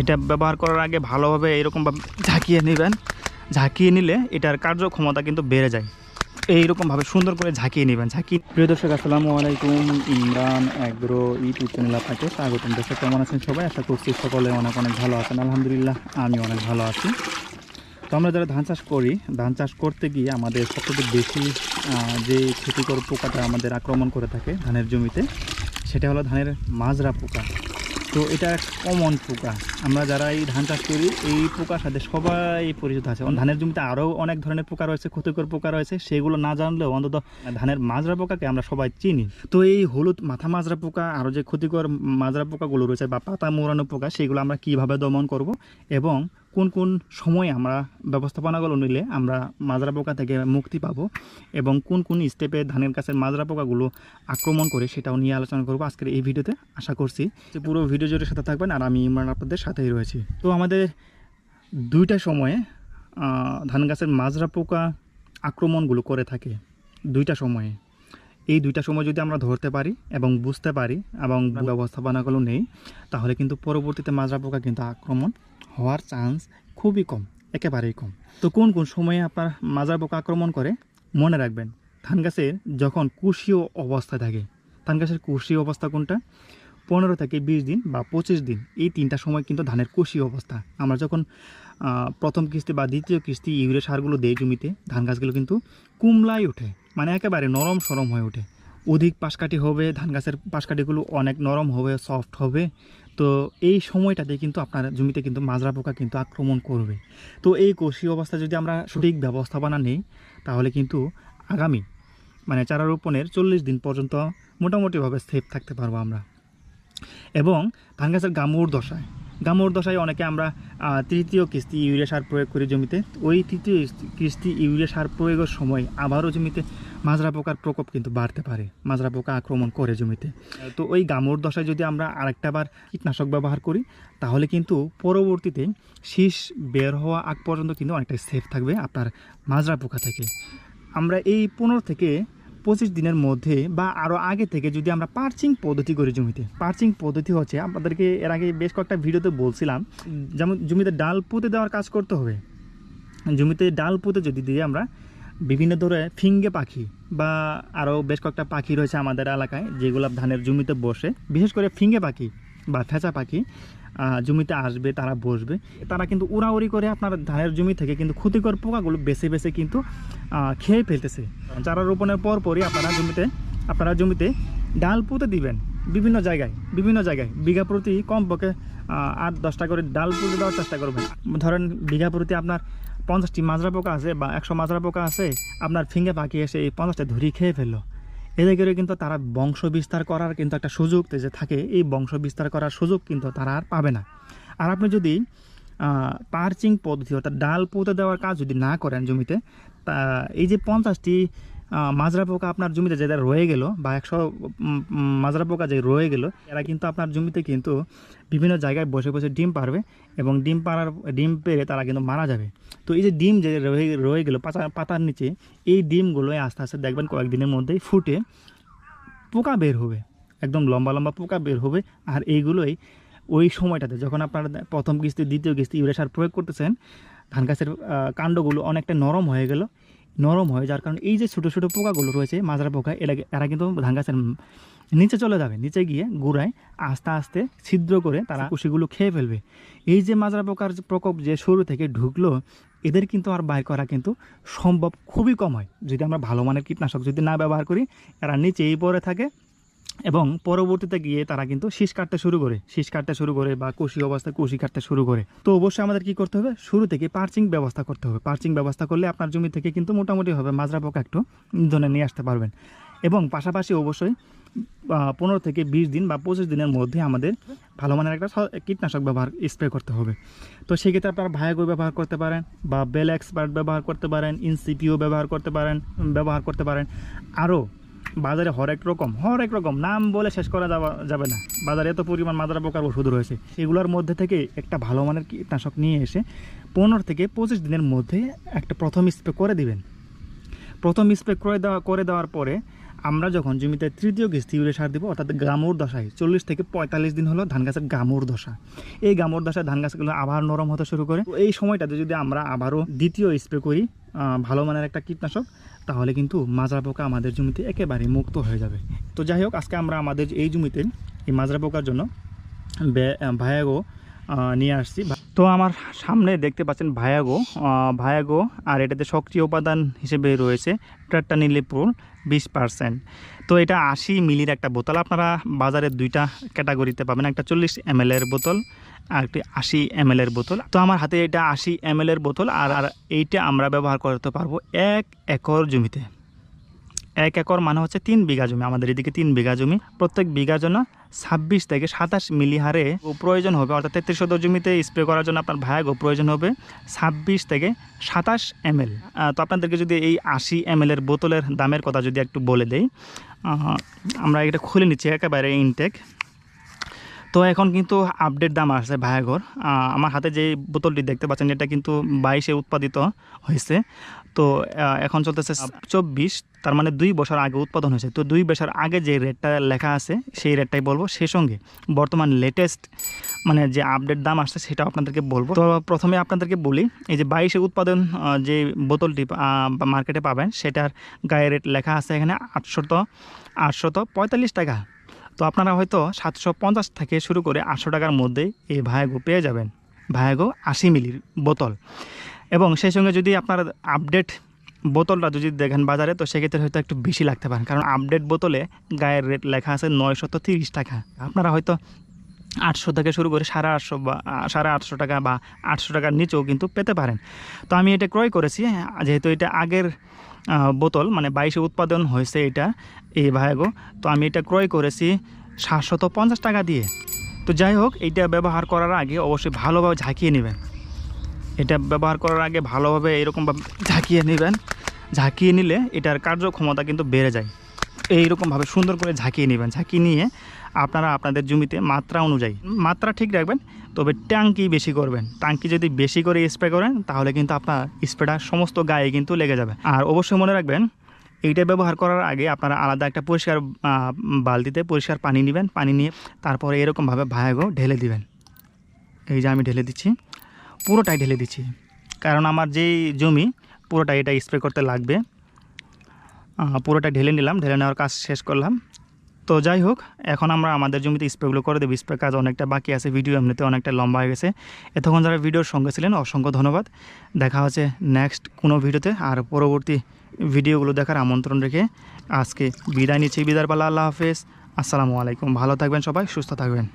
এটা ব্যবহার করার আগে ভালোভাবে এরকমভাবে ঝাঁকিয়ে নেবেন। ঝাঁকিয়ে নিলে এটার কার্যক্ষমতা কিন্তু বেড়ে যায়। এইরকমভাবে সুন্দর করে ঝাঁকিয়ে নেবেন। ঝাঁকি প্রিয় দর্শক, আসসালামু আলাইকুম। ইমরান অ্যাগ্রো ইউটিউব চ্যানেল আপনাকে স্বাগতম। দর্শক, কেমন আছেন সবাই? আশা করছি সকলে অনেক অনেক ভালো আছেন। আলহামদুলিল্লাহ, আমি অনেক ভালো আছি। তো আমরা যারা ধান চাষ করি, ধান চাষ করতে গিয়ে আমাদের সবথেকে বেশি যে ক্ষতিকর পোকাটা আমাদের আক্রমণ করে থাকে ধানের জমিতে, সেটা হলো ধানের মাজরা পোকা। তো এটা কমন পোকা। আমরা যারা এই ধান চাষ করি, এই পোকার সাথে সবাই পরিচিত আছে। ধানের জমিতে আরও অনেক ধরনের পোকা রয়েছে, ক্ষতিকর পোকা রয়েছে। সেগুলো না জানলেও অন্তত ধানের মাজরা পোকাকে আমরা সবাই চিনি। তো এই হলুদ মাথা মাজরা পোকা, আরও যে ক্ষতিকর মাজরা পোকাগুলো রয়েছে বা পাতা মোড়ানো পোকা, সেগুলো আমরা কীভাবে দমন করব? এবং কোন কোন সময়ে আমরা ব্যবস্থাপনাগুলো নিলে আমরা মাজরা পোকা থেকে মুক্তি পাব এবং কোন কোন স্টেপে ধানের গাছের মাজরা পোকাগুলো আক্রমণ করে সেটাও নিয়ে আলোচনা করব আজকের এই ভিডিওতে। আশা করছি যে পুরো ভিডিও জুড়ে সাথে থাকবেন আর আমি ইমরান আপনাদের সাথেই রয়েছি। তো আমাদের দুইটা সময়ে ধান গাছের মাজরা পোকা আক্রমণগুলো করে থাকে দুইটা সময়ে। এই দুইটা সময় যদি আমরা ধরতে পারি এবং বুঝতে পারি এবং ব্যবস্থাপনাগুলো নেই, তাহলে কিন্তু পরবর্তীতে মাজরা পোকা কিন্তু আক্রমণ হওয়ার চান্স খুবই কম, একেবারেই কম। তো কোন কোন সময়ে আপনার মাজার পোকা আক্রমণ করে? মনে রাখবেন ধান গাছের যখন কুশীয় অবস্থা থাকে ধান গাছের কুশীয় অবস্থা কোনটা? পনেরো থেকে বিশ দিন বা পঁচিশ দিন, এই তিনটা সময় কিন্তু ধানের কুশীয় অবস্থা। আমরা যখন প্রথম কিস্তি বা দ্বিতীয় কিস্তি ইউরিয়া সারগুলো দেই জমিতে ধান গাছগুলো কিন্তু কুমলাই ওঠে মানে একেবারে নরম সরম হয়ে ওঠে। অধিক পাশকাঠি হবে ধান গাছের পাশকাঠিগুলো অনেক নরম হবে সফট হবে তো এই সময়টাতে কিন্তু আপনার জমিতে কিন্তু মাজরা পোকা কিন্তু আক্রমণ করবে। তো এই কষি অবস্থা যদি আমরা সঠিক ব্যবস্থাপনা নেই, তাহলে কিন্তু আগামী মানে চারা রোপণের চল্লিশ দিন পর্যন্ত মোটামুটিভাবে সেফ থাকতে পারব আমরা। এবং ধান গাছের গামুর দশায় গামুর দশায় অনেকে আমরা তৃতীয় কিস্তি ইউরিয়া সার প্রয়োগ করি জমিতে। ওই তৃতীয় কিস্তি ইউরিয়া সার প্রয়োগের সময় আবারও জমিতে মাজরা পোকার প্রকোপ কিন্তু বাড়তে পারে, মাজরা পোকা আক্রমণ করে জমিতে। তো ওই গামুর দশায় যদি আমরা আরেকটা বার কীটনাশক ব্যবহার করি, তাহলে কিন্তু পরবর্তীতে শীষ বের হওয়া আগ পর্যন্ত কিন্তু অনেকটা সেফ থাকবে আপনার মাজরা পোকা থেকে। আমরা এই পনেরো থেকে পঁচিশ দিনের মধ্যে বা আরও আগে থেকে যদি আমরা পার্চিং পদ্ধতি করি জমিতে, পার্চিং পদ্ধতি হচ্ছে আপনাদেরকে এর আগে বেশ কয়েকটা ভিডিওতে বলছিলাম, যেমন জমিতে ডাল পুঁতে দেওয়ার কাজ করতে হবে। জমিতে ডাল পুঁতে যদি দিয়ে আমরা বিভিন্ন ধরনের ফিঙ্গে পাখি বা আরও বেশ কয়েকটা পাখি রয়েছে আমাদের এলাকায়, যেগুলো ধানের জমিতে বসে, বিশেষ করে ফিঙ্গে পাখি বা ফেঁচা পাখি জমিতে আসবে, তারা বসবে। তারা কিন্তু উড়াউড়ি করে আপনার ধানের জমি থেকে কিন্তু ক্ষতিকর পোকাগুলো বেছে বেছে কিন্তু খেয়ে ফেলতেছে। চারা রোপণের পর পরই আপনারা জমিতে আপনারা জমিতে ডাল পুঁতে দিবেন বিভিন্ন জায়গায় বিভিন্ন জায়গায়। বিঘা প্রতি কমপক্ষে আট, দশটা করে ডাল পুঁতে দেওয়ার চেষ্টা করবেন। ধরেন বিঘা প্রতি আপনার পঞ্চাশটি মাজরা পোকা আছে বা একশো মাজরা পোকা আছে, আপনার ফিঙ্গে পাখি এসে এই পঞ্চাশটা ধরি খেয়ে ফেলল। এতে করে কিন্তু তারা বংশ বিস্তার করার কিন্তু একটা সুযোগ যে থাকে, এই বংশ বিস্তার করার সুযোগ কিন্তু তারা আর পাবে না। আর আপনি যদি পার্চিং পদ্ধতি অর্থাৎ ডাল পুঁতে দেওয়ার কাজ যদি না করেন জমিতে, তা, এই যে পঞ্চাশটি মাজরা পোকা আপনার জমিতে যেটা রয়ে গেল বা একশো মাজরা পোকা যে রয়ে গেল, এরা কিন্তু আপনার জমিতে কিন্তু বিভিন্ন জায়গায় বসে বসে ডিম পারবে এবং ডিম পাড়ার, ডিম পেরে তারা কিন্তু মারা যাবে। তো এই যে ডিম যে রয়ে রয়ে গেলো পাতা, পাতার নিচে, এই ডিমগুলোই আস্তে আস্তে দেখবেন কয়েকদিনের মধ্যেই ফুটে পোকা বের হবে। একদম লম্বা লম্বা পোকা বের হবে। আর এইগুলোই ওই সময়টাতে যখন আপনারা প্রথম কিস্তি, দ্বিতীয় কিস্তি ইউরিয়া সার প্রয়োগ করতেছেন, ধান গাছের কাণ্ডগুলো অনেকটা নরম হয়ে গেল। নরম হয় যার কারণে এই যে ছোটো ছোটো পোকাগুলো রয়েছে মাজরা পোকা এরা এরা কিন্তু ধান গাছের নিচে চলে যাবে নিচে গিয়ে গোড়ায় আস্তে আস্তে ছিদ্র করে তারা কুশিগুলো খেয়ে ফেলবে। এই যে মাজরা পোকার প্রকোপ যে শুরু থেকে ঢুকলো এদের কিন্তু আর বাইর করা কিন্তু সম্ভব খুবই কম হয়। যদি আমরা ভালো মানের কীটনাশক যদি না ব্যবহার করি এরা নিচেই পরে থাকে এবং পরবর্তীতে গিয়ে তারা কিন্তু শীষ কাটতে শুরু করে, শীষ কাটতে শুরু করে বা কুশি অবস্থায় কুশি কাটতে শুরু করে। তো অবশ্যই আমাদের কি করতে হবে? শুরু থেকে পার্চিং ব্যবস্থা করতে হবে। পার্চিং ব্যবস্থা করলে আপনার জমি থেকে কিন্তু মোটামুটি হবে মাজরা পোকা একটু ধরে নিয়ে আসতে পারবেন। এবং পাশাপাশি অবশ্যই পনেরো থেকে বিশ দিন বা পঁচিশ দিনের মধ্যে আমাদের ভালো মানের একটা কীটনাশক ব্যবহার স্প্রে করতে হবে। তো সেক্ষেত্রে আপনারা ভায়াগো ব্যবহার করতে পারেন বা বেল এক্সপার্ট ব্যবহার করতে পারেন, ইনসিপিও ব্যবহার করতে পারেন ব্যবহার করতে পারেন। আরও বাজারে হরেক রকম হরেক রকম, নাম বলে শেষ করা যাবে না। বাজারে এত পরিমাণ মাদারা পোকার ওষুধ রয়েছে সেগুলোর মধ্যে থেকে একটা ভালো মানের কীটনাশক নিয়ে এসে পনেরো থেকে পঁচিশ দিনের মধ্যে একটা প্রথম স্প্রে করে দিবেন। প্রথম স্প্রে করে দেওয়া, করে দেওয়ার পরে আমরা যখন জমিতে তৃতীয় কিস্তি ইউরিয়া সার দিব, অর্থাৎ গামুর দশায় চল্লিশ থেকে পঁয়তাল্লিশ দিন হলো ধান গাছের গামুর দশা। এই গামুর দশায় ধান গাছগুলো আবার নরম হতে শুরু করে। এই সময়টাতে যদি আমরা আবারও দ্বিতীয় স্প্রে করি ভালো মানের একটা কীটনাশক, তাহলে কিন্তু মাজরা পোকা আমাদের জমিতে একেবারে মুক্ত হয়ে যাবে। তো যাই হোক, আজকে আমরা আমাদের এই জমিতে, এই মাজরা পোকার জন্য ভায়াগো নিয়ে আসছি। তো আমার সামনে দেখতে পাচ্ছেন ভায়াগো। ভায়াগো, আর এটাতে সক্রিয় উপাদান হিসেবে রয়েছে ট্রাট্টানিলিপ্রোল বিশ পার্সেন্ট তো এটা আশি মিলির একটা বোতল। আপনারা বাজারে দুইটা ক্যাটাগরিতে পাবেন। একটা চল্লিশ এম এর বোতল, আর একটি আশি এম এর বোতল। তো আমার হাতে এটা আশি এম এর বোতল, আর আর এইটা আমরা ব্যবহার করতে পারব এক একর জমিতে। এক একর মানে হচ্ছে তিন বিঘা জমি। আমাদের এদিকে তিন বিঘা জমি। প্রত্যেক বিঘার জন্য ছাব্বিশ থেকে সাতাশ মিলি হারে প্রয়োজন হবে। অর্থাৎ তেত্রিশ শতক জমিতে স্প্রে করার জন্য আপনার ভায়াগো প্রয়োজন হবে ছাব্বিশ থেকে সাতাশ এম তো আপনাদেরকে যদি এই আশি এম এর বোতলের দামের কথা যদি একটু বলে দেই আমরা এটা খুলে নিচ্ছি একেবারে ইনটেক তো এখন কিন্তু আপডেট দাম আসছে ভায়াগর আমার হাতে যে বোতলটি দেখতে পাচ্ছেন এটা কিন্তু বাইশে উৎপাদিত হয়েছে। তো এখন চলতেছে চব্বিশ তার মানে দুই বছর আগে উৎপাদন হয়েছে। তো দুই বছর আগে যে রেটটা লেখা আছে সেই রেটটাই বলব। সেই সঙ্গে বর্তমান লেটেস্ট মানে যে আপডেট দাম আসছে সেটা আপনাদেরকে বলব। তো প্রথমে আপনাদেরকে বলি এই যে বাইশে উৎপাদন যে বোতলটি মার্কেটে পাবেন সেটার গায়ে রেট লেখা আছে এখানে আটশত আটশত পঁয়তাল্লিশ টাকা। তো আপনারা হয়তো সাতশো পঞ্চাশ থেকে শুরু করে আটশো টাকার মধ্যেই এই ভায়াগো পেয়ে যাবেন। ভায়াগো আশি মিলির বোতল। এবং সেই সঙ্গে যদি আপনার আপডেট বোতলটা যদি দেখেন বাজারে তো সেক্ষেত্রে হয়তো একটু বেশি লাগতে পারেন কারণ আপডেট বোতলে গায়ের রেট লেখা আছে নয়শত তিরিশ টাকা। আপনারা হয়তো আটশো থেকে শুরু করে সাড়ে আটশো বা সাড়ে আটশো টাকা বা আটশো টাকার নিচেও কিন্তু পেতে পারেন। তো আমি এটা ক্রয় করেছি হ্যাঁ, যেহেতু এটা আগের বোতল মানে বাইশে উৎপাদন হয়েছে এটা এই ভায়াগো তো আমি এটা ক্রয় করেছি সাতশত পঞ্চাশ টাকা দিয়ে। তো যাই হোক এইটা ব্যবহার করার আগে অবশ্যই ভালোভাবে ঝাঁকিয়ে নেবেন। এটা ব্যবহার করার আগে ভালোভাবে এরকমভাবে ঝাঁকিয়ে নেবেন। ঝাঁকিয়ে নিলে এটার কার্যক্ষমতা কিন্তু বেড়ে যায়। এইরকমভাবে সুন্দর করে ঝাঁকিয়ে নেবেন। ঝাঁকিয়ে নিয়ে আপনারা আপনাদের জমিতে মাত্রা অনুযায়ী, মাত্রা ঠিক রাখবেন, তবে ট্যাঙ্কি বেশি করবেন। ট্যাঙ্কি যদি বেশি করে স্প্রে করেন, তাহলে কিন্তু আপনার স্প্রেটা সমস্ত গায়ে কিন্তু লেগে যাবে। আর অবশ্যই মনে রাখবেন, এইটা ব্যবহার করার আগে আপনারা আলাদা একটা পরিষ্কার বালতিতে পরিষ্কার পানি নেবেন। পানি নিয়ে তারপরে এরকমভাবে ভায়াগো ঢেলে দিবেন। এই যে আমি ঢেলে দিচ্ছি। পুরোটাই ঢেলে দিচ্ছি। কারণ আমার যেই জমি, পুরোটাই এটা স্প্রে করতে লাগবে। পুরোটা ঢেলে নিলাম, ঢেলে নেওয়ার কাজ শেষ করলাম। তো যাই হোক, এখন আমরা আমাদের জমিতে স্প্রেগুলো করে দেবো। স্প্রে কাজ অনেকটা বাকি আছে ভিডিও এমনিতে অনেকটা লম্বা হয়ে গেছে। এতক্ষণ যারা ভিডিওর সঙ্গে ছিলেন, অসংখ্য ধন্যবাদ। দেখা হচ্ছে নেক্সট কোনো ভিডিওতে আর পরবর্তী ভিডিওগুলো দেখার আমন্ত্রণ রেখে আজকে বিদায় নিচ্ছি। বিদার পালা, আল্লাহ হাফেজ। আসসালামু আলাইকুম। ভালো থাকবেন সবাই, সুস্থ থাকবেন।